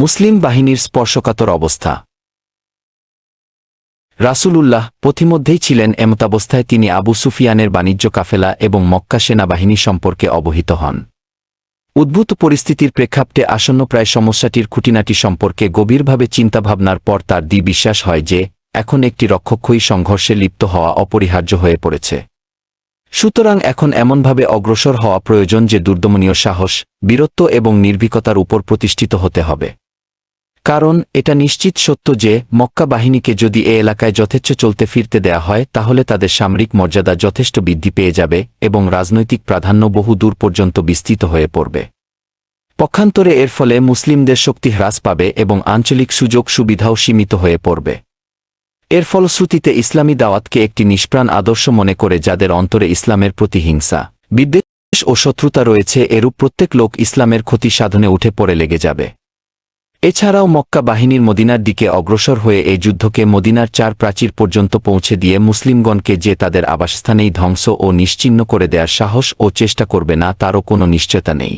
মুসলিম বাহিনীর স্পর্শকাতর অবস্থা। রাসূলুল্লাহ পথিমধ্যেই ছিলেন এমতাবস্থায় তিনি আবু সুফিয়ানের বাণিজ্য কাফেলা এবং মক্কা সেনাবাহিনী সম্পর্কে অবহিত হন। উদ্ভূত পরিস্থিতির প্রেক্ষাপটে আসন্ন প্রায় সমস্যাটির খুঁটিনাটি সম্পর্কে গভীরভাবে চিন্তাভাবনার পর তার দি বিশ্বাস হয় যে, এখন একটি রক্ষক্ষয়ী সংঘর্ষে লিপ্ত হওয়া অপরিহার্য হয়ে পড়েছে। সুতরাং এখন এমনভাবে অগ্রসর হওয়া প্রয়োজন যে দুর্দমনীয় সাহস, বীরত্ব এবং নির্ভীকতার উপর প্রতিষ্ঠিত হতে হবে। কারণ, এটা নিশ্চিত সত্য যে, মক্কা বাহিনীকে যদি এ এলাকায় যথেচ্ছ চলতে ফিরতে দেয়া হয়, তাহলে তাদের সামরিক মর্যাদা যথেষ্ট বৃদ্ধি পেয়ে যাবে এবং রাজনৈতিক প্রাধান্য বহু দূর পর্যন্ত বিস্তৃত হয়ে পড়বে। পক্ষান্তরে এর ফলে মুসলিমদের শক্তি হ্রাস পাবে এবং আঞ্চলিক সুযোগ সুবিধাও সীমিত হয়ে পড়বে। এর ফলশ্রুতিতে ইসলামী দাওয়াতকে একটি নিষ্প্রাণ আদর্শ মনে করে যাদের অন্তরে ইসলামের প্রতি হিংসা, বিদ্বেষ ও শত্রুতা রয়েছে, এরূপ প্রত্যেক লোক ইসলামের ক্ষতি সাধনে উঠে পড়ে লেগে যাবে। এছাড়াও মক্কা বাহিনীর মদিনার দিকে অগ্রসর হয়ে এই যুদ্ধকে মদিনার চার প্রাচীর পর্যন্ত পৌঁছে দিয়ে মুসলিমগণকে যে তাদের আবাসস্থানেই ধ্বংস ও নিশ্চিহ্ন করে দেওয়ার সাহস ও চেষ্টা করবে না, তারও কোনো নিশ্চয়তা নেই।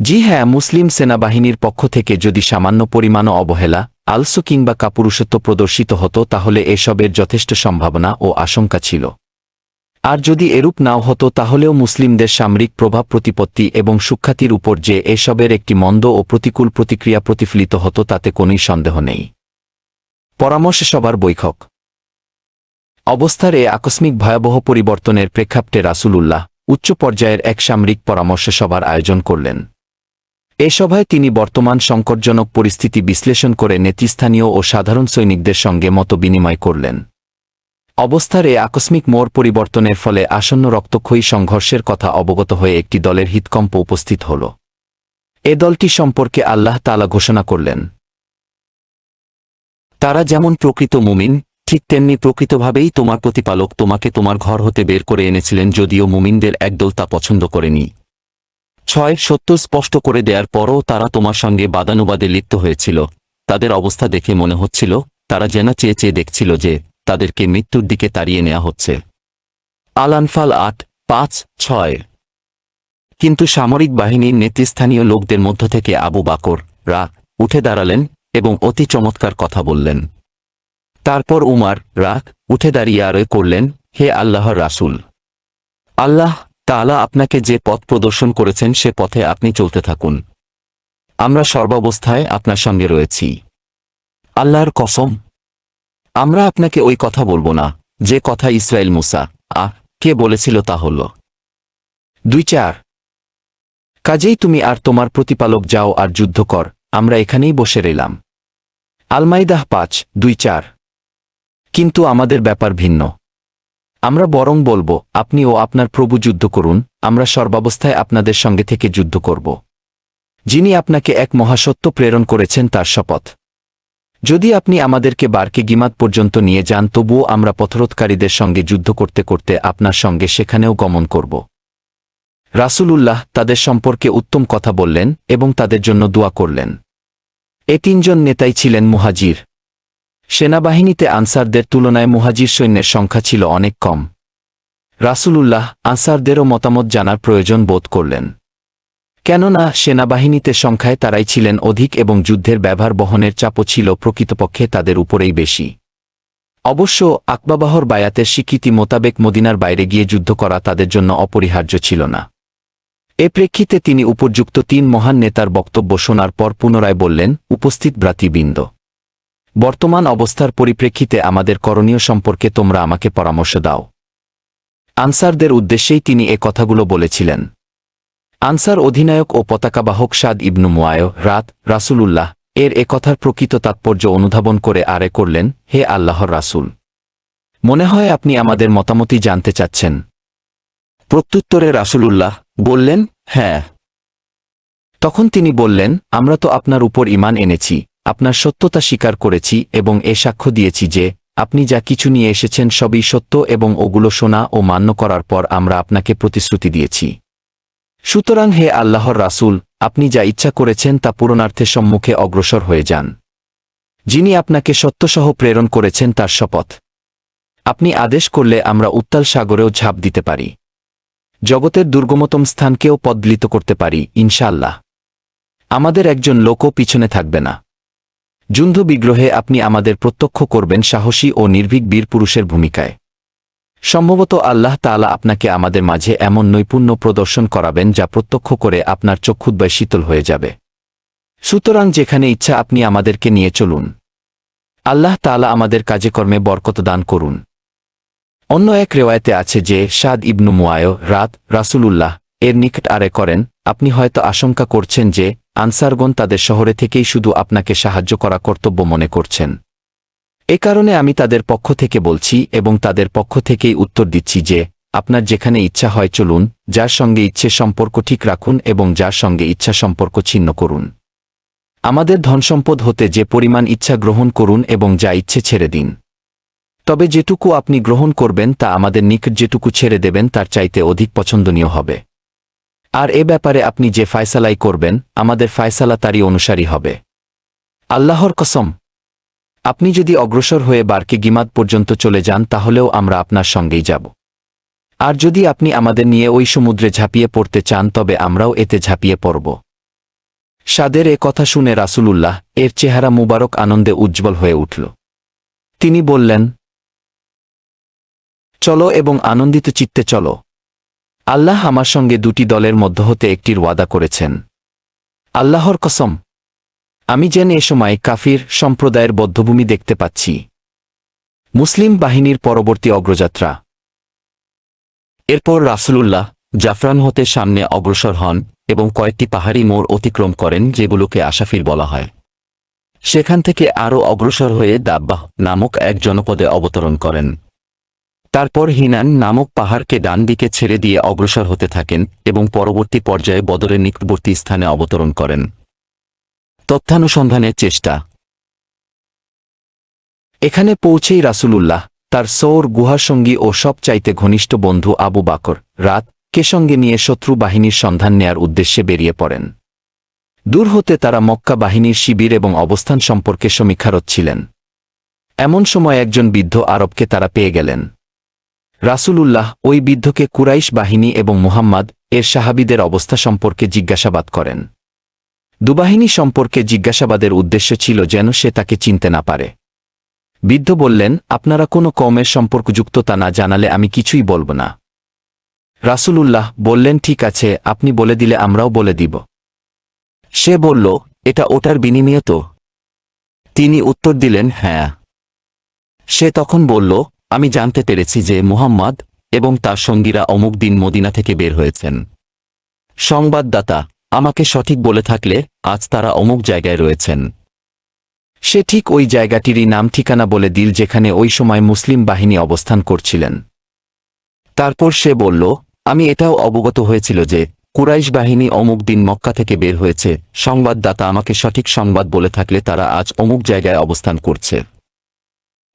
জি হ্যাঁ মুসলিম সেনাবাহিনীর পক্ষ থেকে যদি সামান্য পরিমাণও অবহেলা, আলসো কিংবা কাপুরুষত্ব প্রদর্শিত হতো, তাহলে এসবের যথেষ্ট সম্ভাবনা ও আশঙ্কা ছিল। আর যদি এরূপ নাও হতো তাহলেও মুসলিমদের সামরিক প্রভাব প্রতিপত্তি এবং সুখ্যাতির উপর যে এসবের একটি মন্দ ও প্রতিকূল প্রতিক্রিয়া প্রতিফলিত হতো তাতে কোনই সন্দেহ নেই। পরামর্শ সবার বৈঠক। অবস্থার এ আকস্মিক ভয়াবহ পরিবর্তনের প্রেক্ষাপটে রাসূলুল্লাহ উচ্চ পর্যায়ের এক সামরিক পরামর্শ সভার আয়োজন করলেন। এ সভায় তিনি বর্তমান সংকটজনক পরিস্থিতি বিশ্লেষণ করে নেতৃস্থানীয় ও সাধারণ সৈনিকদের সঙ্গে মত বিনিময় করলেন। অবস্থার এ আকস্মিক মোড় পরিবর্তনের ফলে আসন্ন রক্তক্ষয়ী সংঘর্ষের কথা অবগত হয়ে একটি দলের হিতকম্প উপস্থিত হল। এ দলটি সম্পর্কে আল্লাহ তালা ঘোষণা করলেন। তারা যেমন প্রকৃত মুমিন, ঠিক তেমনি প্রকৃতভাবেই তোমার প্রতিপালক তোমাকে তোমার ঘর হতে বের করে এনেছিলেন যদিও মুমিনদের একদল তা পছন্দ করেনি। ছয়, সত্য স্পষ্ট করে দেওয়ার পরও তারা তোমার সঙ্গে বাদানুবাদে লিপ্ত হয়েছিল। তাদের অবস্থা দেখে মনে হচ্ছিল, তারা যেন চেয়ে চেয়ে দেখছিল যে তাদেরকে মৃত্যুর দিকে তাড়িয়ে নেওয়া হচ্ছে। আল আনফাল আট, পাঁচ, ছয়। কিন্তু সামরিক বাহিনীর নেতৃস্থানীয় লোকদের মধ্য থেকে আবু বাকর রা উঠে দাঁড়ালেন এবং অতি চমৎকার কথা বললেন। তারপর উমার রাক উঠে দাঁড়িয়ে আরয় করলেন, হে আল্লাহর রাসূল! আল্লাহ তাআলা আপনাকে যে পথ প্রদর্শন করেছেন সে পথে আপনি চলতে থাকুন। আমরা সর্বাবস্থায় আপনার সঙ্গে রয়েছি। আল্লাহর কসম আমরা আপনাকে ওই কথা বলব না, যে কথা ইসরায়েল মুসা আহ কে বলেছিল তা হল। দুই চার। কাজেই তুমি আর তোমার প্রতিপালক যাও আর যুদ্ধ কর, আমরা এখানেই বসে রইলাম। আলমাইদাহ পাঁচ, দুই চার। কিন্তু আমাদের ব্যাপার ভিন্ন। আমরা বরং বলব, আপনি ও আপনার প্রভু যুদ্ধ করুন, আমরা সর্বাবস্থায় আপনাদের সঙ্গে থেকে যুদ্ধ করব। যিনি আপনাকে এক মহাসত্য প্রেরণ করেছেন তার শপথ। যদি আপনি আমাদেরকে বারকে গিমাত পর্যন্ত নিয়ে যান, তবুও আমরা পথরোধকারীদের সঙ্গে যুদ্ধ করতে করতে আপনার সঙ্গে সেখানেও গমন করব। রাসূলুল্লাহ তাদের সম্পর্কে উত্তম কথা বললেন এবং তাদের জন্য দোয়া করলেন। এ তিনজন নেতাই ছিলেন মুহাজির। সেনাবাহিনীতে আনসারদের তুলনায় মুহাজির সৈন্যের সংখ্যা ছিল অনেক কম। রাসূলুল্লাহ আনসারদেরও মতামত জানার প্রয়োজন বোধ করলেন। কেননা সেনাবাহিনীতে সংখ্যায় তারাই ছিলেন অধিক এবং যুদ্ধের ব্যবহার বহনের চাপও ছিল প্রকৃতপক্ষে তাদের উপরেই বেশি। অবশ্য আকবাবাহর বায়াতের স্বীকৃতি মোতাবেক মদিনার বাইরে গিয়ে যুদ্ধ করা তাদের জন্য অপরিহার্য ছিল না। এ প্রেক্ষিতে তিনি উপযুক্ত তিন মহান নেতার বক্তব্য শোনার পর পুনরায় বললেন, উপস্থিত ভ্রাতৃবৃন্দ। বর্তমান অবস্থার পরিপ্রেক্ষিতে আমাদের করণীয় সম্পর্কে তোমরা আমাকে পরামর্শ দাও। আনসারদের উদ্দেশ্যেই তিনি এ কথাগুলো বলেছিলেন। আনসার অধিনায়ক ও পতাকাবাহক সাদ ইবনু মুয়ায় রাত, রাসূলুল্লাহ, এর এ কথার প্রকৃত তাৎপর্য অনুধাবন করে আরে করলেন, হে আল্লাহর রাসূল। মনে হয় আপনি আমাদের মতামতই জানতে চাচ্ছেন। প্রত্যুত্তরে রাসূলুল্লাহ বললেন হ্যাঁ। তখন তিনি বললেন, আমরা তো আপনার উপর ইমান এনেছি, আপনার সত্যতা স্বীকার করেছি এবং এ সাক্ষ্য দিয়েছি যে, আপনি যা কিছু নিয়ে এসেছেন সবই সত্য এবং ওগুলো শোনা ও মান্য করার পর আমরা আপনাকে প্রতিশ্রুতি দিয়েছি। সুতরাং হে আল্লাহর রাসূল, আপনি যা ইচ্ছা করেছেন তা পূরণার্থে সম্মুখে অগ্রসর হয়ে যান। যিনি আপনাকে সত্যসহ প্রেরণ করেছেন তার শপথ। আপনি আদেশ করলে আমরা উত্তাল সাগরেও ঝাঁপ দিতে পারি। জগতের দুর্গমতম স্থানকেও পদলিত করতে পারি, ইনশাআল্লাহ। আমাদের একজন লোকও পিছনে থাকবে না। যুদ্ধ বিগ্রহে আপনি আমাদের প্রত্যক্ষ করবেন সাহসী ও নির্ভীক বীর পুরুষের ভূমিকায়। সম্ভবত আল্লাহ তাআলা আপনাকে আমাদের মাঝে এমন নৈপুণ্য প্রদর্শন করাবেন যা প্রত্যক্ষ করে আপনার চক্ষুদ্বয় শীতল হয়ে যাবে। সুতরাং যেখানে ইচ্ছা আপনি আমাদেরকে নিয়ে চলুন। আল্লাহ তাআলা আমাদের কাজে কর্মে বরকত দান করুন। অন্য এক রেওয়ায়তে আছে যে, সাদ ইবনু মুয়ায় রাত রাসূলুল্লাহ এর নিকট আরে করেন, আপনি হয়তো আশঙ্কা করছেন যে, আনসারগণ তাদের শহরে থেকেই শুধু আপনাকে সাহায্য করা কর্তব্য মনে করছেন। এ কারণে আমি তাদের পক্ষ থেকে বলছি এবং তাদের পক্ষ থেকেই উত্তর দিচ্ছি যে, আপনার যেখানে ইচ্ছা হয় চলুন, যার সঙ্গে ইচ্ছে সম্পর্ক ঠিক রাখুন এবং যার সঙ্গে ইচ্ছা সম্পর্ক ছিন্ন করুন। আমাদের ধনসম্পদ হতে যে পরিমাণ ইচ্ছা গ্রহণ করুন এবং যা ইচ্ছে ছেড়ে দিন। তবে যেটুকু আপনি গ্রহণ করবেন তা আমাদের নিকট যেটুকু ছেড়ে দেবেন তার চাইতে অধিক পছন্দনীয় হবে। আর এ ব্যাপারে আপনি যে ফায়সালাই করবেন, আমাদের ফায়সালা তারই অনুসারী হবে। আল্লাহর কসম আপনি যদি অগ্রসর হয়ে বারকে গিমাদ পর্যন্ত চলে যান, তাহলেও আমরা আপনার সঙ্গেই যাব। আর যদি আপনি আমাদের নিয়ে ওই সমুদ্রে ঝাঁপিয়ে পড়তে চান, তবে আমরাও এতে ঝাঁপিয়ে পড়ব। সাদের এ কথা শুনে রাসূলুল্লাহ এর চেহারা মুবারক আনন্দে উজ্জ্বল হয়ে উঠল। তিনি বললেন, চলো এবং আনন্দিত চিত্তে চলো। আল্লাহ আমার সঙ্গে দুটি দলের মধ্য হতে একটির ওয়াদা করেছেন। আল্লাহর কসম আমি যেন এ সময় কাফির সম্প্রদায়ের বদ্ধভূমি দেখতে পাচ্ছি। মুসলিম বাহিনীর পরবর্তী অগ্রযাত্রা। এরপর রাসুলুল্লাহ জাফরান হতে সামনে অগ্রসর হন এবং কয়েকটি পাহাড়ি মোড় অতিক্রম করেন যেগুলোকে আশাফির বলা হয়। সেখান থেকে আরও অগ্রসর হয়ে দাব্বাহ নামক এক জনপদে অবতরণ করেন। তারপর হিনান নামক পাহাড়কে ডান দিকে ছেড়ে দিয়ে অগ্রসর হতে থাকেন এবং পরবর্তী পর্যায়ে বদরের নিকটবর্তী স্থানে অবতরণ করেন। তথ্যানুসন্ধানের চেষ্টা। এখানে পৌঁছেই রাসুলুল্লাহ, তার সৌর গুহাসঙ্গী ও সবচাইতে ঘনিষ্ঠ বন্ধু আবু বাকর, রাত, কে সঙ্গে নিয়ে শত্রু বাহিনীর সন্ধান নেয়ার উদ্দেশ্যে বেরিয়ে পড়েন। দূর হতে তারা মক্কা বাহিনীর শিবির এবং অবস্থান সম্পর্কে সমীক্ষারত ছিলেন। এমন সময় একজন বৃদ্ধ আরবকে তারা পেয়ে গেলেন। রাসূলুল্লাহ ওই বৃদ্ধকে কুরাইশ বাহিনী এবং মুহাম্মদ, এর সাহাবিদের অবস্থা সম্পর্কে জিজ্ঞাসাবাদ করেন। দুবাহিনী সম্পর্কে জিজ্ঞাসাবাদের উদ্দেশ্য ছিল যেন সে তাকে চিনতে না পারে। বৃদ্ধ বললেন, আপনারা কোনো কমের সম্পর্কযুক্ত তা না জানালে আমি কিছুই বলব না। রাসূলুল্লাহ বললেন, ঠিক আছে, আপনি বলে দিলে আমরাও বলে দিব। সে বলল, এটা ওটার বিনিময়ে তো? তিনি উত্তর দিলেন হ্যাঁ। সে তখন বলল, আমি জানতে পেরেছি যে মুহাম্মদ এবং তার সঙ্গীরা অমুক দিন মদিনা থেকে বের হয়েছেন। সংবাদদাতা আমাকে সঠিক বলে থাকলে আজ তারা অমুক জায়গায় রয়েছেন। সে ঠিক ওই জায়গাটিরই নাম ঠিকানা বলে দিল যেখানে ওই সময় মুসলিম বাহিনী অবস্থান করছিলেন। তারপর সে বলল, আমি এটাও অবগত হয়েছিল যে কুরাইশ বাহিনী অমুক দিন মক্কা থেকে বের হয়েছে। সংবাদদাতা আমাকে সঠিক সংবাদ বলে থাকলে তারা আজ অমুক জায়গায় অবস্থান করছে।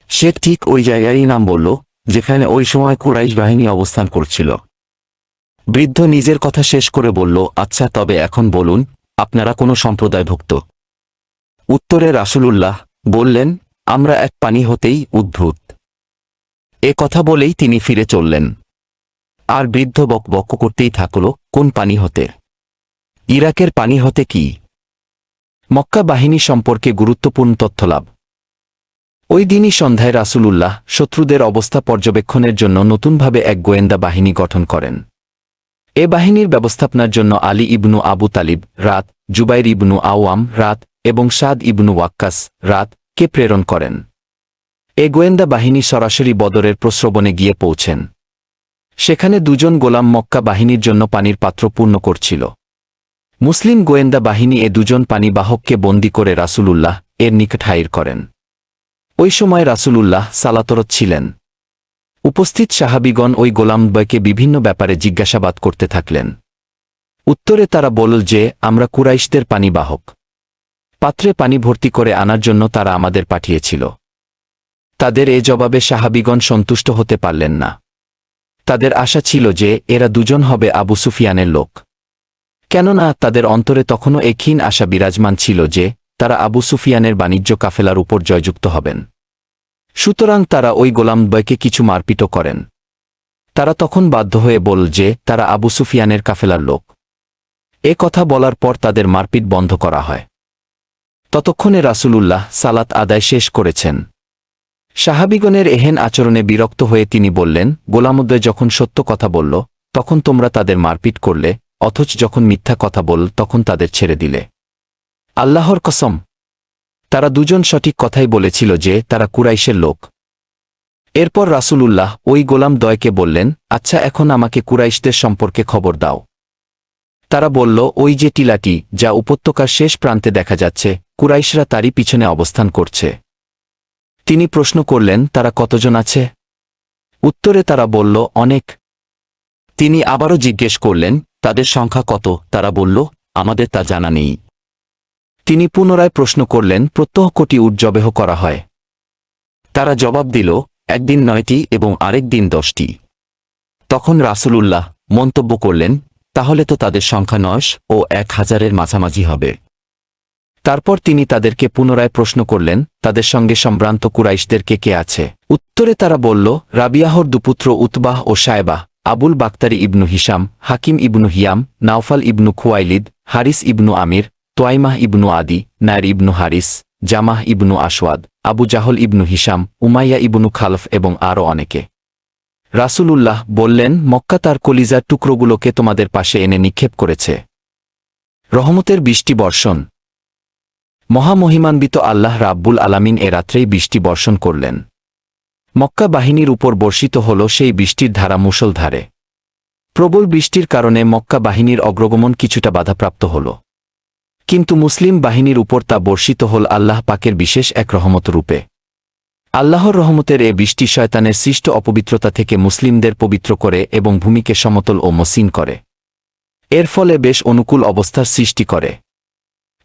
সে ঠিক ওই জায়গারই নাম বলল, যেখানে ওই সময় কুরাইশ বাহিনী অবস্থান করছিল। বৃদ্ধ নিজের কথা শেষ করে বলল আচ্ছা তবে এখন বলুন, আপনারা কোনো সম্প্রদায়ভুক্ত? উত্তরে রাসূলুল্লাহ বললেন, আমরা এক পানি হতেই উদ্ভূত। এ কথা বলেই তিনি ফিরে চললেন। আর বৃদ্ধ বক বক করতেই থাকল, কোন পানি হতে? ইরাকের পানি হতে কি? মক্কা বাহিনী সম্পর্কে গুরুত্বপূর্ণ তথ্য লাভ। ওই দিনই সন্ধ্যায় রাসূলুল্লাহ শত্রুদের অবস্থা পর্যবেক্ষণের জন্য নতুনভাবে এক গোয়েন্দা বাহিনী গঠন করেন। এ বাহিনীর ব্যবস্থাপনার জন্য আলী ইবনু আবু তালিব, রাত, জুবাইর ইবনু আওয়াম, রাত, এবং সাদ ইবনু ওয়াক্কাস, রাত, কে প্রেরণ করেন। এ গোয়েন্দা বাহিনী সরাসরি বদরের প্রশ্রবণে গিয়ে পৌঁছেন। সেখানে দুজন গোলাম মক্কা বাহিনীর জন্য পানির পাত্র পূর্ণ করছিল। মুসলিম গোয়েন্দা বাহিনী এ দুজন পানিবাহককে বন্দী করে রাসূলুল্লাহ এর নিকট হাইর করেন। ওই সময় রাসূলুল্লাহ সালাতরত ছিলেন। উপস্থিত সাহাবিগণ ওই গোলামদ্বয়কে বিভিন্ন ব্যাপারে জিজ্ঞাসাবাদ করতে থাকলেন। উত্তরে তারা বলল যে, আমরা কুরাইশদের পানিবাহক। পাত্রে পানি ভর্তি করে আনার জন্য তারা আমাদের পাঠিয়েছিল। তাদের এ জবাবে সাহাবিগণ সন্তুষ্ট হতে পারলেন না। তাদের আশা ছিল যে, এরা দুজন হবে আবু সুফিয়ানের লোক। কেননা তাদের অন্তরে তখনও এ ক্ষীণ আশা বিরাজমান ছিল যে, তারা আবু সুফিয়ানের বাণিজ্য কাফেলার উপর জয়যুক্ত হবেন। সুতরাং তারা ওই গোলামদ্বয়কে কিছু মারপিটও করেন। তারা তখন বাধ্য হয়ে বল যে, তারা আবু সুফিয়ানের কাফেলার লোক। এ কথা বলার পর তাদের মারপিট বন্ধ করা হয়। ততক্ষণে রাসূলুল্লাহ সালাত আদায় শেষ করেছেন। সাহাবিগণের এহেন আচরণে বিরক্ত হয়ে তিনি বললেন গোলামুদ্দয় যখন সত্য কথা বলল, তখন তোমরা তাদের মারপিট করলে, অথচ যখন মিথ্যা কথা বল তখন তাদের ছেড়ে দিলে। আল্লাহর কসম তারা দুজন সঠিক কথাই বলেছিল যে, তারা কুরাইশের লোক। এরপর রাসূলুল্লাহ ওই গোলাম দয়কে বললেন আচ্ছা এখন আমাকে কুরাইশদের সম্পর্কে খবর দাও। তারা বলল, ওই যে টিলাটি, যা উপত্যকার শেষ প্রান্তে দেখা যাচ্ছে, কুরাইশরা তারই পিছনে অবস্থান করছে। তিনি প্রশ্ন করলেন, তারা কতজন আছে? উত্তরে তারা বলল, অনেক। তিনি আবারও জিজ্ঞেস করলেন, তাদের সংখ্যা কত? তারা বলল, আমাদের তা জানা নেই। তিনি পুনরায় প্রশ্ন করলেন, প্রত্যহ কোটি উজ্জবেহ করা হয়। তারা জবাব দিল, একদিন নয়টি এবং আরেক দিন দশটি। তখন রাসূলুল্লাহ মন্তব্য করলেন, তাহলে তো তাদের সংখ্যা নয়শ ও এক হাজারের মাঝামাঝি হবে। তারপর তিনি তাদেরকে পুনরায় প্রশ্ন করলেন, তাদের সঙ্গে সম্ভ্রান্ত কুরাইশদের কে কে আছে? উত্তরে তারা বলল, রাবিয়াহর দুপুত্র উতবাহ ও Shaybah Abul Bakhtari ibn Hisham Hakim ibn Hizam, Nawfal ibn Khuwaylid, Harith ibn Amir Tuaymah ibn Adi Nadr ibn Harith, Zamah ibn Aswad Abu Jahl ibn Hisham Umayyah ibn Khalaf এবং আরও অনেকে। রাসূলুল্লাহ বললেন, মক্কা তার কলিজার টুকরোগুলোকে তোমাদের পাশে এনে নিক্ষেপ করেছে। রহমতের বৃষ্টি বর্ষণ। মহামহিমান্বিত আল্লাহ রাব্বুল আলামিন এ রাত্রেই বৃষ্টি বর্ষণ করলেন। মক্কা বাহিনীর উপর বর্ষিত হল সেই বৃষ্টির ধারা মুষলধারে। প্রবল বৃষ্টির কারণে মক্কা বাহিনীর অগ্রগমন কিছুটা বাধাপ্রাপ্ত হল। কিন্তু মুসলিম বাহিনীর উপর তা বর্ষিত হল আল্লাহ পাকের বিশেষ এক রহমত রূপে আল্লাহর রহমতের এ বৃষ্টি শয়তানের সৃষ্ট অপবিত্রতা থেকে মুসলিমদের পবিত্র করে এবং ভূমিকে সমতল ও মসিন করে। এর ফলে বেশ অনুকূল অবস্থার সৃষ্টি করে।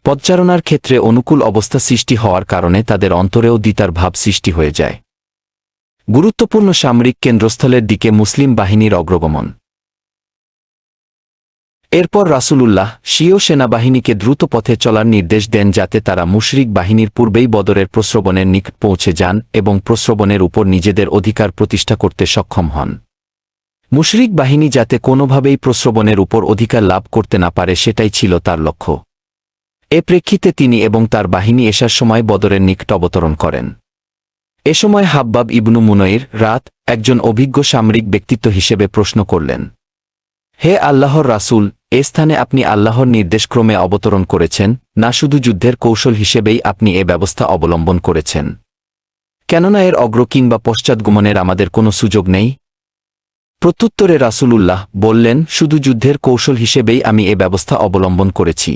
পদচারণার ক্ষেত্রে অনুকূল অবস্থা সৃষ্টি হওয়ার কারণে তাদের অন্তরেও দ্বিতার ভাব সৃষ্টি হয়ে যায়। গুরুত্বপূর্ণ সামরিক কেন্দ্রস্থলের দিকে মুসলিম বাহিনীর অগ্রগমন। এরপর রাসূলুল্লাহ স্বীয় সেনাবাহিনীকে দ্রুত পথে চলার নির্দেশ দেন যাতে তারা মুশরিক বাহিনীর পূর্বেই বদরের প্রস্রবণের নিকট পৌঁছে যান এবং প্রস্রবণের উপর নিজেদের অধিকার প্রতিষ্ঠা করতে সক্ষম হন। মুশরিক বাহিনী যাতে কোনোভাবেই প্রস্রবণের উপর অধিকার লাভ করতে না পারে সেটাই ছিল তার লক্ষ্য। এ প্রেক্ষিতে তিনি এবং তার বাহিনী এসার সময় বদরের নিকট অবতরণ করেন। এ সময় হাব্বাব ইবনু মুনইর রাত একজন অভিজ্ঞ সামরিক ব্যক্তিত্ব হিসেবে প্রশ্ন করলেন, হে আল্লাহর রাসূল এ স্থানে আপনি আল্লাহর নির্দেশক্রমে অবতরণ করেছেন, না শুধু যুদ্ধের কৌশল হিসেবেই আপনি এ ব্যবস্থা অবলম্বন করেছেন। কেননা এর অগ্র কিংবা পশ্চাৎগমনের আমাদের কোনো সুযোগ নেই। প্রত্যুত্তরে রাসূলুল্লাহ বললেন, শুধু যুদ্ধের কৌশল হিসেবেই আমি এ ব্যবস্থা অবলম্বন করেছি।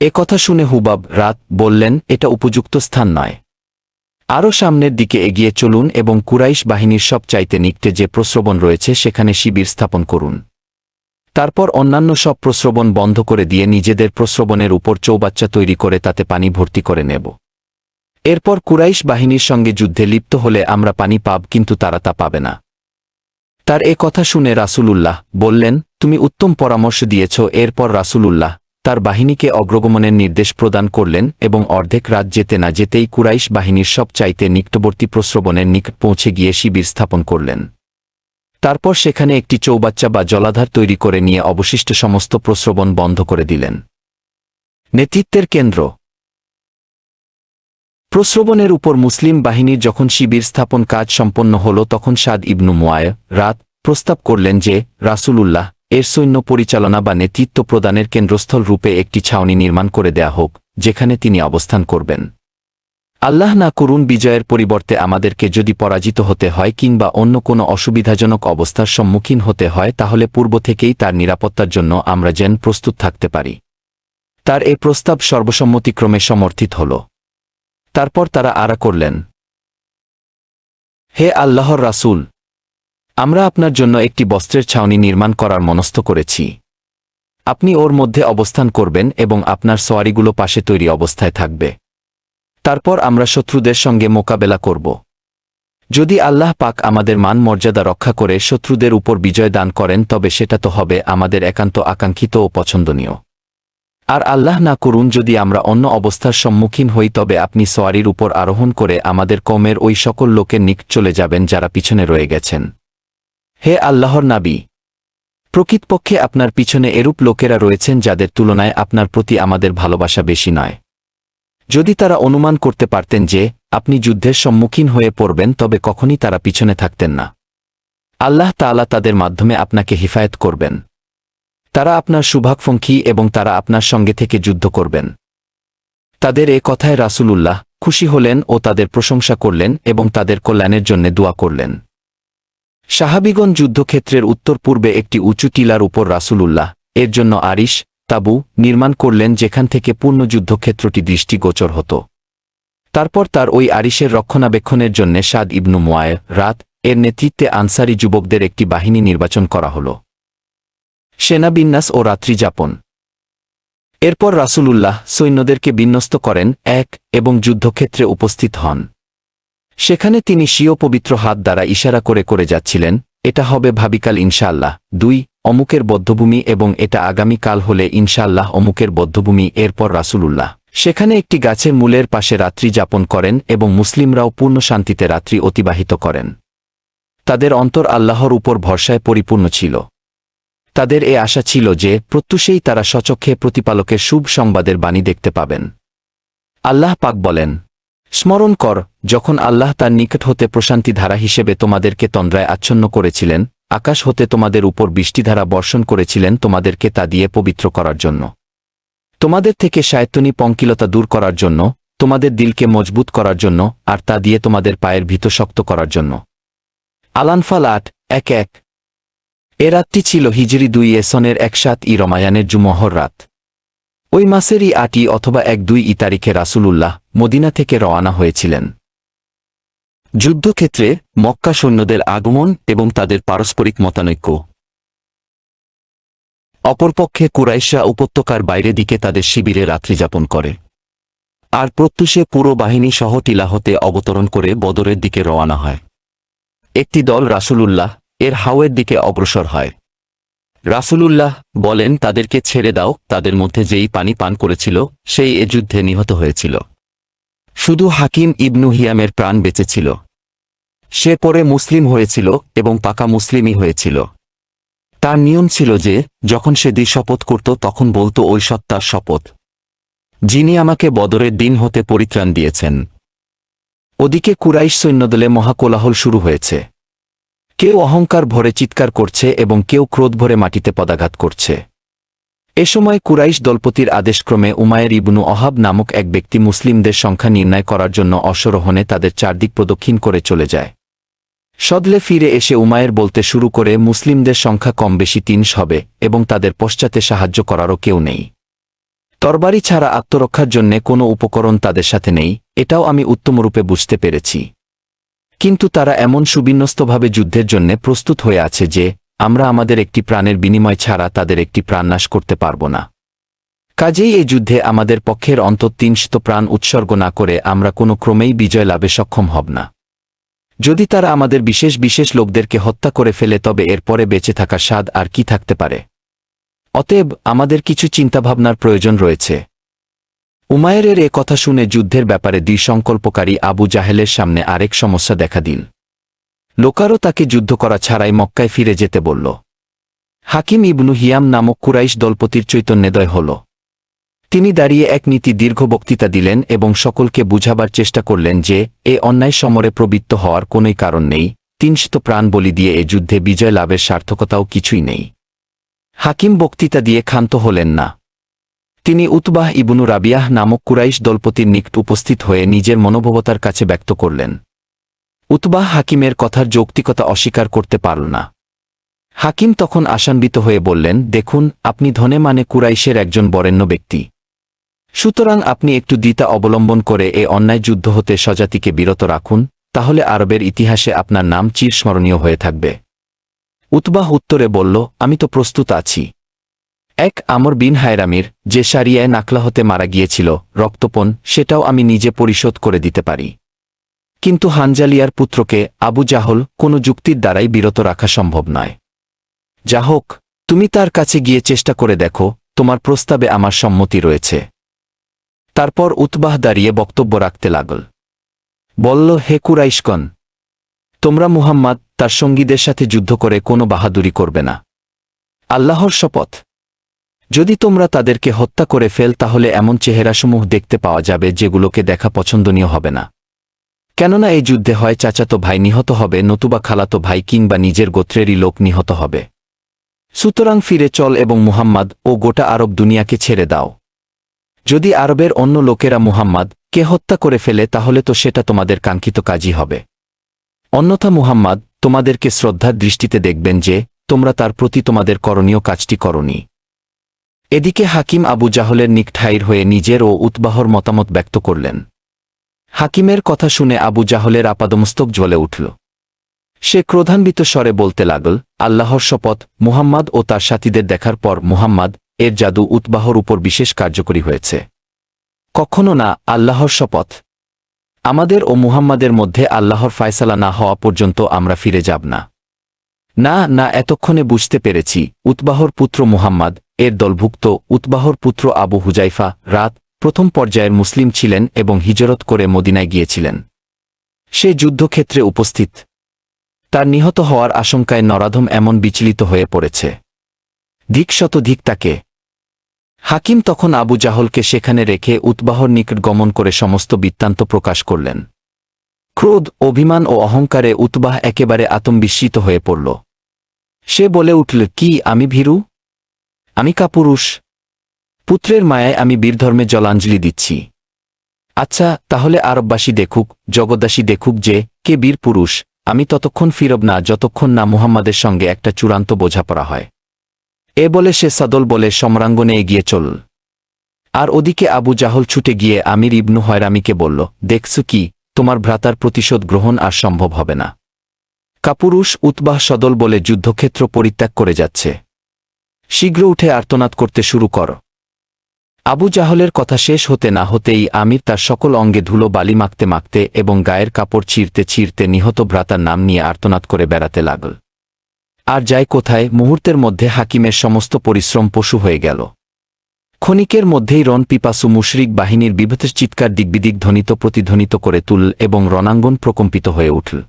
এ কথা শুনে হুবাব রাত বললেন, এটা উপযুক্ত স্থান নয়। আরও সামনের দিকে এগিয়ে চলুন এবং কুরাইশ বাহিনীর সব চাইতে নিকটে যে প্রস্রবণ রয়েছে সেখানে শিবির স্থাপন করুন। তারপর অন্যান্য সব প্রস্রবণ বন্ধ করে দিয়ে নিজেদের প্রস্রবণের উপর চৌবাচ্চা তৈরি করে তাতে পানি ভর্তি করে নেব। এরপর কুরাইশ বাহিনীর সঙ্গে যুদ্ধে লিপ্ত হলে আমরা পানি পাব, কিন্তু তারা তা পাবে না। তার এ কথা শুনে রাসূলুল্লাহ বললেন, তুমি উত্তম পরামর্শ দিয়েছ। এরপর রাসূলুল্লাহ তার বাহিনীকে অগ্রগমনের নির্দেশ প্রদান করলেন এবং অর্ধেক রাত যেতে না যেতেই কুরাইশ বাহিনীর সব চাইতে নিকটবর্তী প্রস্রবণের নিকট পৌঁছে গিয়ে শিবির স্থাপন করলেন। তারপর সেখানে একটি চৌবাচ্চা বা জলাধার তৈরি করে নিয়ে অবশিষ্ট সমস্ত প্রস্রবণ বন্ধ করে দিলেন। নেতৃত্বের কেন্দ্র। প্রস্রবণের উপর মুসলিম বাহিনীর যখন শিবির স্থাপন কাজ সম্পন্ন হল, তখন সাদ ইবনু মোয়ায় রাত প্রস্তাব করলেন যে, রাসূলুল্লাহ, এর সৈন্য পরিচালনা বা নেতৃত্ব প্রদানের কেন্দ্রস্থল রূপে একটি ছাউনি নির্মাণ করে দেয়া হোক, যেখানে তিনি অবস্থান করবেন। আল্লাহ না করুন বিজয়ের পরিবর্তে আমাদেরকে যদি পরাজিত হতে হয় কিংবা অন্য কোনো অসুবিধাজনক অবস্থার সম্মুখীন হতে হয়, তাহলে পূর্ব থেকেই তার নিরাপত্তার জন্য আমরা যেন প্রস্তুত থাকতে পারি। তার এ প্রস্তাব সর্বসম্মতিক্রমে সমর্থিত হল। তারপর তারা আড়া করলেন, হে আল্লাহর রাসূল, আমরা আপনার জন্য একটি বস্ত্রের ছাউনি নির্মাণ করার মনস্থ করেছি। আপনি ওর মধ্যে অবস্থান করবেন এবং আপনার সোয়ারিগুলো পাশে তৈরি অবস্থায় থাকবে। তারপর আমরা শত্রুদের সঙ্গে মোকাবেলা করব। যদি আল্লাহ পাক আমাদের মান মর্যাদা রক্ষা করে শত্রুদের উপর বিজয় দান করেন, তবে সেটা তো হবে আমাদের একান্ত আকাঙ্ক্ষিত ও পছন্দনীয়। আর আল্লাহ না করুন, যদি আমরা অন্য অবস্থার সম্মুখীন হই, তবে আপনি সোয়ারির উপর আরোহণ করে আমাদের কমের ওই সকল লোকের নিক চলে যাবেন যারা পিছনে রয়ে গেছেন। হে আল্লাহর নাবী! প্রকৃতপক্ষে আপনার পিছনে এরূপ লোকেরা রয়েছেন, যাদের তুলনায় আপনার প্রতি আমাদের ভালোবাসা বেশি নয়। যদি তারা অনুমান করতে পারতেন যে, আপনি যুদ্ধের সম্মুখীন হয়ে পড়বেন, তবে কখনই তারা পিছনে থাকতেন না। আল্লাহ তাআলা তাদের মাধ্যমে আপনাকে হিফায়ত করবেন। তারা আপনার শুভাকাঙ্ক্ষী এবং তারা আপনার সঙ্গে থেকে যুদ্ধ করবেন। তাদের এ কথায় রাসূলুল্লাহ খুশি হলেন ও তাদের প্রশংসা করলেন এবং তাদের কল্যাণের জন্য দোয়া করলেন। সাহাবিগণ যুদ্ধক্ষেত্রের উত্তর পূর্বে একটি উঁচু টিলার উপর রাসূলুল্লাহ, এর জন্য আরিশ তাবু নির্মাণ করলেন যেখান থেকে পূর্ণ যুদ্ধক্ষেত্রটি দৃষ্টিগোচর হতো। তারপর তার ওই আরিশের রক্ষণাবেক্ষণের জন্য সাদ ইবনু মোয়ায় রাত এর নেতৃত্বে আনসারি যুবকদের একটি বাহিনী নির্বাচন করা হল। সেনাবিন্যাস ও রাত্রিযাপন এরপর রাসূলুল্লাহ সৈন্যদেরকে বিন্যস্ত করেন এক এবং যুদ্ধক্ষেত্রে উপস্থিত হন। সেখানে তিনি স্বীয় পবিত্র হাত দ্বারা ইশারা করে করে যাচ্ছিলেন, এটা হবে ভাবিকাল ইনশাআল্লাহ। দুই অমুকের বদ্ধভূমি এবং এটা আগামী কাল হলে ইনশাল্লাহ অমুকের বদ্ধভূমি, এরপর রাসূলুল্লাহ। সেখানে একটি গাছের মূলের পাশে রাত্রি যাপন করেন এবং মুসলিমরাও পূর্ণ শান্তিতে রাত্রি অতিবাহিত করেন। তাদের অন্তর আল্লাহর উপর ভরসায় পরিপূর্ণ ছিল। তাদের এ আশা ছিল যে প্রত্যুষেই তারা সচক্ষে প্রতিপালকের শুভ সংবাদের বাণী দেখতে পাবেন। আল্লাহ পাক বলেন, স্মরণ কর, যখন আল্লাহ তার নিকট হতে প্রশান্তি ধারা হিসেবে তোমাদেরকে তন্দ্রায় আচ্ছন্ন করেছিলেন আকাশ হতে তোমাদের উপর বৃষ্টিধারা বর্ষণ করেছিলেন তোমাদেরকে তা দিয়ে পবিত্র করার জন্য। তোমাদের থেকে সায়ত্তনী পঙ্কিলতা দূর করার জন্য, তোমাদের দিলকে মজবুত করার জন্য, আর তা দিয়ে তোমাদের পায়ের ভীত শক্ত করার জন্য। আলানফাল আট, এক এক। এ রাতটি ছিল হিজরি দুই এসনের একসাত ই রমায়ানের জুমহর রাত। ওই মাসেরই আটি অথবা এক দুই ই তারিখে রাসূলুল্লাহ মদিনা থেকে রওয়ানা হয়েছিলেন। যুদ্ধক্ষেত্রে মক্কা সৈন্যদের আগমন এবং তাদের পারস্পরিক মতানৈক্য। অপরপক্ষে কুরাইশা উপত্যকার বাইরে দিকে তাদের শিবিরে রাত্রিযাপন করে। আর প্রত্যুষে পুরো বাহিনী সহ টিলা হতে অবতরণ করে বদরের দিকে রওয়ানা হয়। একটি দল রাসূলুল্লাহ এর হাওয়ের দিকে অগ্রসর হয়। রাসূলুল্লাহ বলেন, তাদেরকে ছেড়ে দাও, তাদের মধ্যে যেই পানি পান করেছিল, সেই এ যুদ্ধে নিহত হয়েছিল। শুধু হাকিম ইবনু হিয়ামের প্রাণ বেঁচেছিল। সে পরে মুসলিম হয়েছিল এবং পাকা মুসলিমই হয়েছিল। তার নিয়ম ছিল যে, যখন সে শপথ করত তখন বলতো ওই সত্তার শপথ। যিনি আমাকে বদরের দিন হতে পরিত্রাণ দিয়েছেন। ওদিকে কুরাইশ সৈন্যদলে মহাকোলাহল শুরু হয়েছে। কেউ অহংকার ভরে চিৎকার করছে এবং কেউ ক্রোধ ভরে মাটিতে পদাঘাত করছে। এ সময় কুরাইশ দলপতির আদেশক্রমে উমায়ের ইবনু অহাব নামক এক ব্যক্তি মুসলিমদের সংখ্যা নির্ণয় করার জন্য অশ্বরোহণে তাদের চারদিক প্রদক্ষিণ করে চলে যায়। সদলে ফিরে এসে উমায়ের বলতে শুরু করে, মুসলিমদের সংখ্যা কম বেশি তিনশ হবে এবং তাদের পশ্চাতে সাহায্য করারও কেউ নেই। তরবারি ছাড়া আত্মরক্ষার জন্যে কোনো উপকরণ তাদের সাথে নেই, এটাও আমি উত্তমরূপে বুঝতে পেরেছি। কিন্তু তারা এমন সুবিন্যস্তভাবে যুদ্ধের জন্যে প্রস্তুত হয়ে আছে যে আমরা আমাদের একটি প্রাণের বিনিময় ছাড়া তাদের একটি প্রাণ নাশ করতে পারব না। কাজেই এই যুদ্ধে আমাদের পক্ষের অন্তত তিনশত প্রাণ উৎসর্গ না করে আমরা কোনো ক্রমেই বিজয় লাভে সক্ষম হব না। যদি তারা আমাদের বিশেষ বিশেষ লোকদেরকে হত্যা করে ফেলে তবে এরপরে বেঁচে থাকা স্বাদ আর কি থাকতে পারে? অতএব আমাদের কিছু চিন্তাভাবনার প্রয়োজন রয়েছে। উমায়ের এ কথা শুনে যুদ্ধের ব্যাপারে দ্বিসংকল্পকারী আবু জাহেলের সামনে আরেক সমস্যা দেখা দিল লোকারও তাকে যুদ্ধ করা ছাড়াই মক্কায় ফিরে যেতে বলল। হাকিম ইবনু হিয়াম নামক কুরাইশ দলপতির চৈতন্যদয় হল। তিনি দাঁড়িয়ে এক নীতি দীর্ঘ বক্তৃতা দিলেন এবং সকলকে বুঝাবার চেষ্টা করলেন যে, এ অন্যায় সমরে প্রবৃত্ত হওয়ার কোনই কারণ নেই, তিনশত প্রাণ বলি দিয়ে এ যুদ্ধে বিজয় লাভের সার্থকতাও কিছুই নেই। হাকিম বক্তৃতা দিয়ে ক্ষান্ত হলেন না। তিনি উতবাহ ইবনু রাবিয়াহ নামক কুরাইশ দলপতির নিকট উপস্থিত হয়ে নিজের মনোভবতার কাছে ব্যক্ত করলেন। উতবাহ হাকিমের কথার যৌক্তিকতা অস্বীকার করতে পারল না। হাকিম তখন আশান্বিত হয়ে বললেন, দেখুন, আপনি ধনে মানে কুরাইশের একজন বরেণ্য ব্যক্তি। সুতরাং আপনি একটু দ্বিতা অবলম্বন করে এ অন্যায় যুদ্ধ হতে স্বজাতিকে বিরত রাখুন, তাহলে আরবের ইতিহাসে আপনার নাম চিরস্মরণীয় হয়ে থাকবে। উতবাহ উত্তরে বলল, আমি তো প্রস্তুত আছি। এক আমর বিন হায়রামির যে সারিয়ায় নাকলা হতে মারা গিয়েছিল, রক্তপণ, সেটাও আমি নিজে পরিশোধ করে দিতে পারি। কিন্তু হানজালিয়ার পুত্রকে আবু জাহল কোনো যুক্তির দ্বারাই বিরত রাখা সম্ভব নয়। যা হোক, তুমি তার কাছে গিয়ে চেষ্টা করে দেখো, তোমার প্রস্তাবে আমার সম্মতি রয়েছে। তারপর উৎবাহ দাঁড়িয়ে বক্তব্য রাখতে লাগল। বলল, হে কুরাইশকন তোমরা মুহাম্মদ তার সঙ্গীদের সাথে যুদ্ধ করে কোনো বাহাদুরি করবে না। আল্লাহর শপথ। যদি তোমরা তাদেরকে হত্যা করে ফেল, তাহলে এমন চেহারাসমূহ দেখতে পাওয়া যাবে যেগুলোকে দেখা পছন্দনীয় হবে না। কেননা এই যুদ্ধে হয় চাচাতো ভাই নিহত হবে, নতুবা খালাতো ভাই কিংবা নিজের গোত্রেরই লোক নিহত হবে। সুতরাং ফিরে চল এবং মুহাম্মদ ও গোটা আরব দুনিয়াকে ছেড়ে দাও। যদি আরবের অন্য লোকেরা মুহাম্মদ কে হত্যা করে ফেলে, তাহলে তো সেটা তোমাদের কাঙ্ক্ষিত কাজই হবে। অন্যথা মুহাম্মদ, তোমাদেরকে শ্রদ্ধার দৃষ্টিতে দেখবেন যে, তোমরা তার প্রতি তোমাদের করণীয় কাজটি করনি। এদিকে হাকিম আবু জাহলের নিকঠাইর হয়ে নিজের ও উৎবাহর মতামত ব্যক্ত করলেন। হাকিমের কথা শুনে আবু জাহলের আপাদমস্তক জ্বলে উঠল। সে ক্রোধান্বিত স্বরে বলতে লাগল, আল্লাহর শপথ, মুহাম্মদ ও তার সাথীদের দেখার পর মুহাম্মদ এর জাদু উৎবাহর উপর বিশেষ কার্যকরী হয়েছে। কখনো না, আল্লাহর শপথ। আমাদের ও মুহাম্মাদের মধ্যে আল্লাহর ফায়সালা না হওয়া পর্যন্ত আমরা ফিরে যাব না। না না, এতক্ষণে বুঝতে পেরেছি, উৎবাহর পুত্র মুহাম্মদ, এর দলভুক্ত উৎবাহর পুত্র আবু হুজাইফা, রাত প্রথম পর্যায়ের মুসলিম ছিলেন এবং হিজরত করে মদিনায় গিয়েছিলেন। সে যুদ্ধক্ষেত্রে উপস্থিত। তার নিহত হওয়ার আশঙ্কায় নরাধম এমন বিচলিত হয়ে পড়েছে। ধিক শত ধিক তাকে। হাকিম তখন আবু জাহলকে সেখানে রেখে উৎবাহর নিকট গমন করে সমস্ত বৃত্তান্ত প্রকাশ করলেন। ক্রোধ, অভিমান ও অহংকারে উৎবাহ একেবারে আতম্বিস্মিত হয়ে পড়ল। সে বলে উঠল, কি, আমি ভীরু? আমি কাপুরুষ? পুত্রের মায়ায় আমি বীরধর্মে জলাঞ্জলি দিচ্ছি। আচ্ছা তাহলে আরববাসী দেখুক, জগদ্দাসী দেখুক যে, কে বীর পুরুষ, আমি ততক্ষণ ফিরব না, যতক্ষণ না মুহাম্মাদের সঙ্গে একটা চূড়ান্ত বোঝাপড়া হয়। এ বলে সে সাদল বলে সম্রাঙ্গনে এগিয়ে চল। আর ওদিকে আবু জাহল ছুটে গিয়ে আমির ইবনু হয়রামিকে বলল, দেখছু কি, তোমার ভ্রাতার প্রতিশোধ গ্রহণ আর সম্ভব হবে না। কাপুরুষ উৎবাহ সদল বলে যুদ্ধক্ষেত্র পরিত্যাগ করে যাচ্ছে। শীঘ্র উঠে আর্তনাদ করতে শুরু কর। আবু জাহলের কথা শেষ হতে না হতেই আমির তার সকল অঙ্গে ধুলো বালি মাখতে মাখতে এবং গায়ের কাপড় ছিঁড়তে ছিঁড়তে নিহত ভ্রাতার নাম নিয়ে আর্তনাদ করে বেড়াতে লাগল। আর যায় কোথায়, মুহূর্তের মধ্যে হাকিমের সমস্ত পরিশ্রম পশু হয়ে গেল। ক্ষণিকের মধ্যেই রণ পিপাসু মুশরিক বাহিনীর বিভূতের চিৎকার দিগ্বিদিক ধ্বনিত প্রতিধ্বনিত করে তুল এবং রণাঙ্গন প্রকম্পিত হয়ে উঠল।